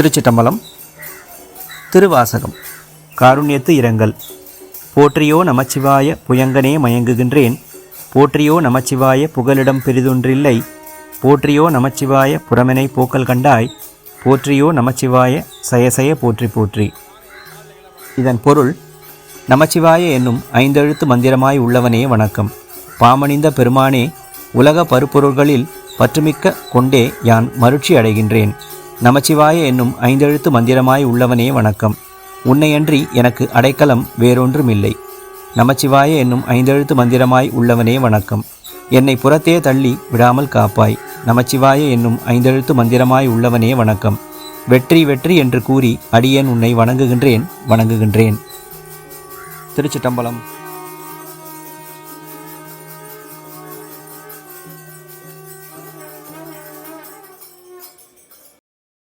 திருச்சிட்டம்பலம் திருவாசகம் காருண்யத்து இரங்கல். போற்றியோ நமச்சிவாய புயங்கனே மயங்குகின்றேன். போற்றியோ நமச்சிவாய புகலிடம் பெரிதொன்றில்லை. போற்றியோ நமச்சிவாய புறமெனை போக்கல் கண்டாய். போற்றியோ நமச்சிவாய சயசய போற்றி போற்றி. இதன் பொருள் நமச்சிவாய என்னும் ஐந்தெழுத்து மந்திரமாய் உள்ளவனே வணக்கம். பாமணிந்த பெருமானே உலக பருப்பொருள்களில் பற்றுமிக்க கொண்டே யான் மருட்சி அடைகின்றேன். நமச்சிவாய என்னும் ஐந்தெழுத்து மந்திரமாய் உள்ளவனே வணக்கம். உன்னையன்றி எனக்கு அடைக்கலம் வேறொன்றும் இல்லை நமச்சிவாய என்னும் ஐந்தெழுத்து மந்திரமாய் உள்ளவனே வணக்கம். என்னை புறத்தே தள்ளி விடாமல் காப்பாய். நமச்சிவாய என்னும் ஐந்தெழுத்து மந்திரமாய் உள்ளவனே வணக்கம். வெற்றி வெற்றி என்று கூறி அடியேன் உன்னை வணங்குகின்றேன் வணங்குகின்றேன். திருச்சிட்டம்பலம்.